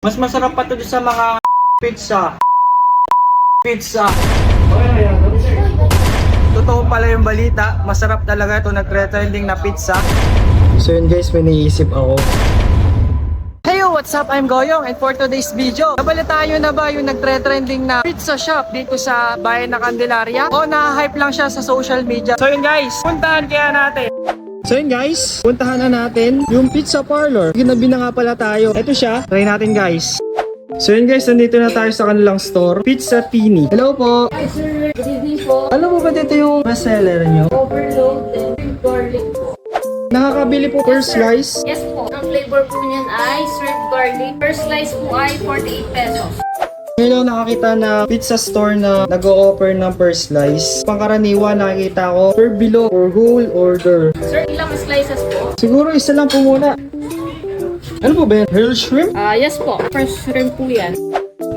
Mas masarap pa to sa mga pizza. Pizza. Totoo pala yung balita, masarap talaga ito nagtre-trending na pizza. So yun guys, may naisip ako. Hey what's up? I'm Goyong and for today's video, nabalitaan nyo na ba yung nagtre-trending na pizza shop dito sa bayan na Candelaria? O na-hype lang siya sa social media? So yun guys, puntahan kaya natin. So yun guys, puntahan na natin yung pizza parlor. Ginabi na nga pala tayo. Ito siya, try natin guys. So yun guys, nandito na tayo sa kanilang store, Pizza Tini. Hello po! Hi sir, good evening po. Alam mo ba dito yung bestseller nyo? Overload and garlic po. Nakakabili po per slice. Yes po, ang flavor po niyan ay served garlic. Per slice po ay 48 pesos. Ngayon ako nakakita na pizza store na nag-o-offer ng per slice. Pangkaraniwan nakikita ko per below or whole order. Sir, ilang slices po? Siguro isa lang po muna. Ano po ba yan? Real shrimp? Ah, yes po. First shrimp po yan.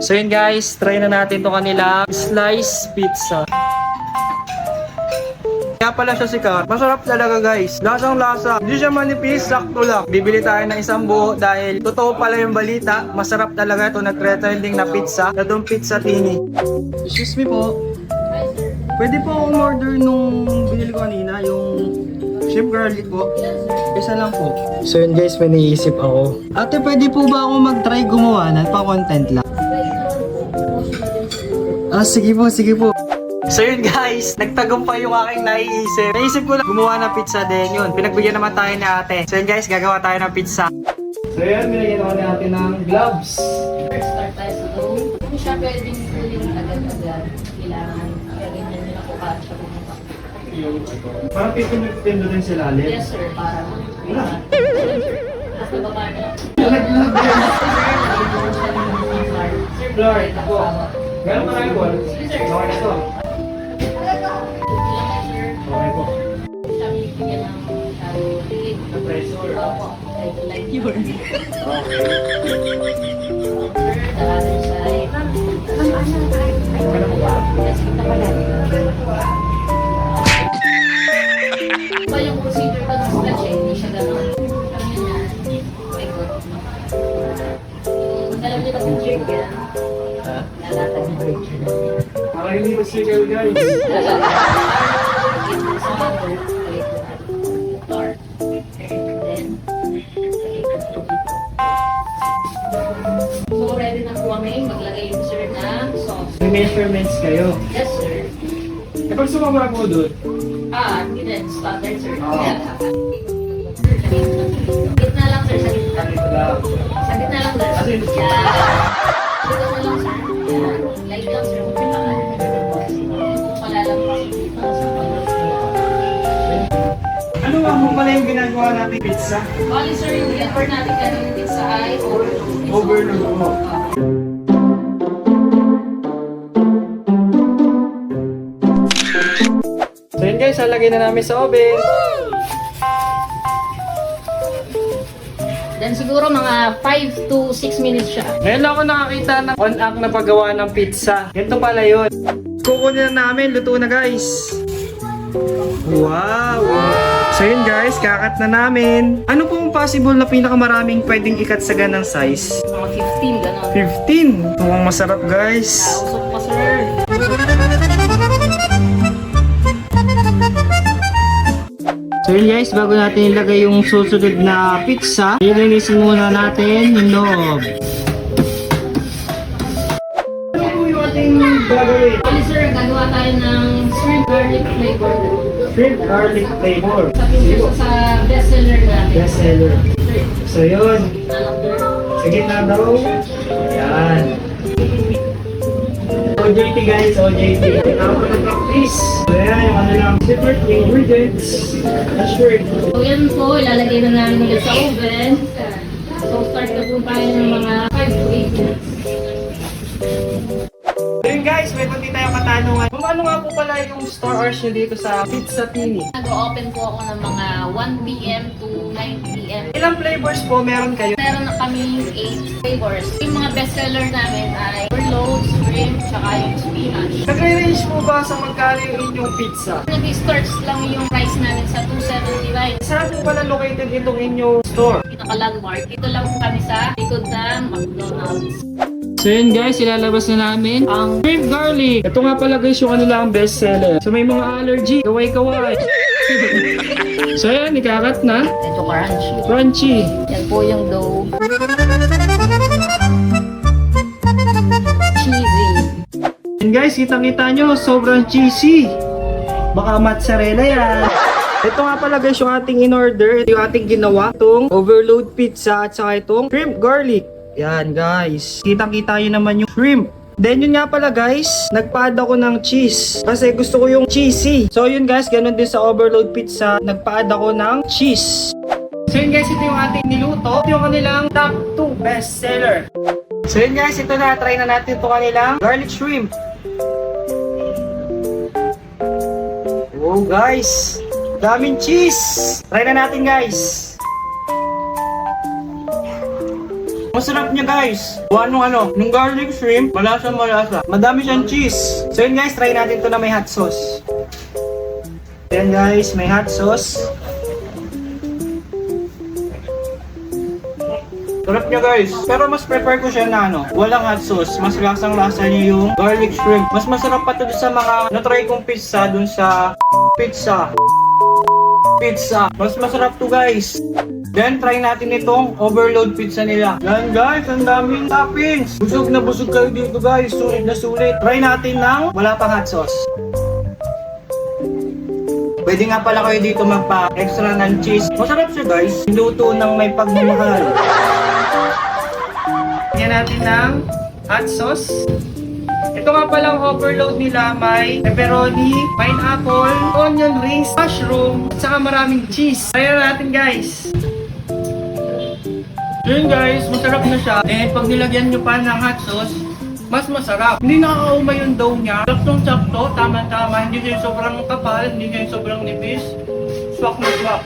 So yun guys, try na natin to kanila slice pizza. Kaya pala siya sikat. Masarap talaga guys. Lasang lasa. Hindi siya manipis, sakto lang. Bibili tayo ng isang buo dahil totoo pala yung balita. Masarap talaga ito nagtre-trending na pizza. Na itong pizza tini. Excuse me po. Hi sir. Pwede po akong order nung binili ko kanina, yung shrimp garlic po. Isa lang po. So yun guys, may naisip ako. Ate, pwede po ba ako mag-try gumawa ng pa-content lang? Na. Ah, sige po, sige po. So yun guys, nagtagumpay yung aking naiisip. Naisip ko lang gumawa ng pizza din yun. Pinagbigyan naman tayo ni ate. So yun guys, gagawa tayo ng pizza. So yun, binigyan naman natin ng gloves. First start tayo sa dough. Kung siya pwedeng kunin agad-agad, kailangan lagyan niyo na para siya pumunta. Parang pipinipin din sila Yes sir, para Wala. Basta baba niyo. Nalaglag din. Sir, po. ka. Meron pa kayo, Paul? Sir. Okay na to. Opo, like, like. Sir, the other side. Yes, kita pala. Iba yung procedure pa ng stretch eh, hindi siya ganun. Ang yun yan, ikot. Yung, alam niyo ba kung jerk yan? Lalatag jerk. Para hindi masigal guys. Sa na po kami maglagay yung sir ng sauce. May measurements kayo. Yes, sir. Eh pag sumama po doon, Ah, hindi din. Standard, sir. Oo. Gitna lang, sir. Sa gitna. ganito lang. Sa gitna lang, sir. Yan. Gitna na lang, sir. Light lang, sir. Kung dito sa Ano nga po pala yung ginagawa natin pizza? Bali, sir, yung i-offer natin kanina sa overload. Po. So yun guys, lalagay na namin sa oven. Then siguro mga 5 to 6 minutes siya. Ngayon lang ako nakakita ng on-act na paggawa ng pizza. Ganito pala yun. Kukunin na namin, luto na guys. Wow! So yun guys, kakat na namin. Ano pong possible na pinakamaraming pwedeng ikat sa ganang size? Mga 15, gano'n. 15! Mukhang masarap guys. Kausap pa, sir. So yun guys, bago natin ilagay yung susunod na pizza, ilinisin muna natin yung loob. Ano po yung ating gagawin? Bali, sir, gagawa tayo ng shrimp garlic flavor. Shrimp garlic flavor. Niyo sa bestseller natin. Best seller. Sir, So yun, alam ko. Sa gitna daw. Ayan. OJT guys, OJT. Kailangan ko ng practice. So yan, yung ano lang, secret ingredients. That's right. So yan po, ilalagay na namin ulit sa oven. So start na po tayo ng mga 5 to 8 minutes. Guys, may kunti tayong katanungan. Kung ano nga po pala yung store hours nyo dito sa Pizza Tini? Nag-open po ako ng mga 1 p.m. to 9 p.m. Ilang flavors po meron kayo? Meron na kami 8 flavors. Yung mga bestseller namin ay overload, shrimp, tsaka yung spinach. Nagre-range po ba sa magkano yung inyong pizza? Nag-starts lang yung price namin sa 279. Saan po pala located itong inyong store? Pinaka-landmark. Dito lang po kami sa likod ng McDonald's. So yun guys, ilalabas na namin ang shrimp garlic. Ito nga pala guys yung ano lang best seller. So may mga allergy, kaway-kaway. so yan, ikakat na. Ito crunchy. Crunchy. Yan po yung dough. Cheesy. And guys, kitang-kita nyo, sobrang cheesy. Baka mozzarella yan. Ito nga pala guys yung ating in-order. Yung ating ginawa. Itong overload pizza at saka itong shrimp garlic. Yan guys. Kitang-kita nyo naman yung shrimp. Then yun nga pala guys, nagpa-add ako ng cheese. Kasi gusto ko yung cheesy. So yun guys, ganun din sa overload pizza. Nagpa-add ako ng cheese. So yun guys, ito yung ating niluto. Yung kanilang top 2 best seller. So yun guys, ito na. Try na natin ito kanilang garlic shrimp. Oh guys, daming cheese. Try na natin guys. Masarap niya guys. Kung anong ano, yung garlic shrimp, malasa malasa. Madami siyang cheese. So yun guys, try natin to na may hot sauce. Yan guys, may hot sauce. Sarap niya guys. Pero mas prefer ko siya na ano, walang hot sauce. Mas lasang lasa niya yung garlic shrimp. Mas masarap pa to sa mga na-try kong pizza dun sa pizza. Pizza. Mas masarap to guys. Then try natin itong overload pizza nila. Yan guys, ang daming toppings. Busog na busog kayo dito guys. Sulit na sulit. Try natin ng wala pang hot sauce. Pwede nga pala kayo dito magpa-extra ng cheese. Masarap siya guys. Luto ng may pagmamahal. Lagyan natin ng hot sauce. Ito nga palang overload nila may pepperoni, pineapple, onion rings, mushroom, at saka maraming cheese. Kaya natin guys. Yun guys, masarap na siya. And pag nilagyan nyo pa ng hot sauce, mas masarap. Hindi nakakauma yung dough niya. Saktong sakto, tama-tama. Hindi siya sobrang kapal, hindi siya sobrang nipis. Swak na swak.